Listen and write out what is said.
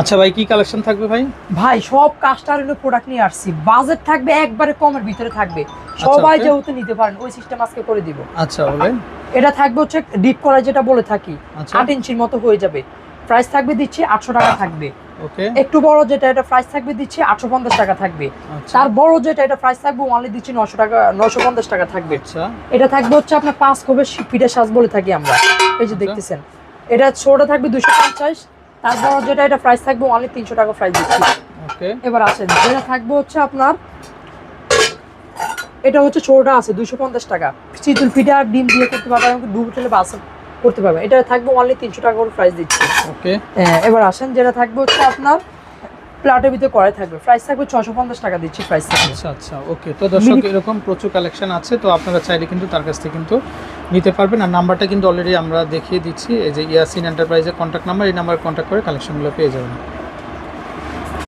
আচ্ছা ভাই কি কালেকশন থাকবে ভাই? ভাই সব কাস্টারের প্রোডাক্ট নিয়ে আসছি। বাজেট থাকবে একবারে কমের ভিতরে থাকবে। সবাই okay. যেহেতু নিতে পারেন ওই সিস্টেম আজকে করে দিব। আচ্ছা বলেন। এটা থাকবে হচ্ছে ডিপ করা যেটা বলে থাকি। আচ্ছা। আট ইঞ্চির মতো হয়ে যাবে। প্রাইস থাকবে দিচ্ছি আটশো টাকা থাকবে। ওকে। একটু বড় যেটা এটা প্রাইস থাকবে দিচ্ছি আটশো পঞ্চাশ টাকা থাকবে। আচ্ছা। তার বড় যেটা এটা প্রাইস থাকবে ওয়ানলি দিচ্ছি নশো টাকা নশো পঞ্চাশ টাকা থাকবে। আচ্ছা। এটা থাকবে হচ্ছে আপনার পাঁচ কবে ফিটের সাজ বলে থাকি আমরা। এই যে আচ্ছা। দেখতেছেন। এটা ছোটটা থাকবে দুশো পঞ্চাশ তার বড় যেটা এটা প্রাইস থাকবে অনলি তিনশো টাকা প্রাইস দিচ্ছি। ওকে এবার আসেন যেটা থাকবে হচ্ছে আপনার এটা হচ্ছে ছোটটা আছে দুশো পঞ্চাশ টাকা। চিতুল ফিটে আর ডিম দিয়ে করতে পারবেন এমনকি ডুব বাস করতে পারবেন এটা থাকবে অনলি তিনশো টাকা করে প্রাইস দিচ্ছি। ওকে হ্যাঁ, এবার আসেন যেটা থাকবে হচ্ছে আপনার প্লাটের ভিতরে করাই থাকবে। প্রাইস থাকবে ছশো পঞ্চাশ টাকা দিচ্ছি প্রাইস থাকবে। আচ্ছা আচ্ছা ওকে তো দর্শক এরকম প্রচুর কালেকশন আছে তো আপনারা চাইলে কিন্তু তার কাছ থেকে কিন্তু নিতে পারবেন। আর নাম্বারটা কিন্তু অলরেডি আমরা দেখিয়ে দিচ্ছি। এই যে ইয়াসিন এন্টারপ্রাইজের কন্ট্যাক্ট নাম্বার এই নাম্বারে কন্ট্যাক্ট করে কালেকশনগুলো পেয়ে যাবেন।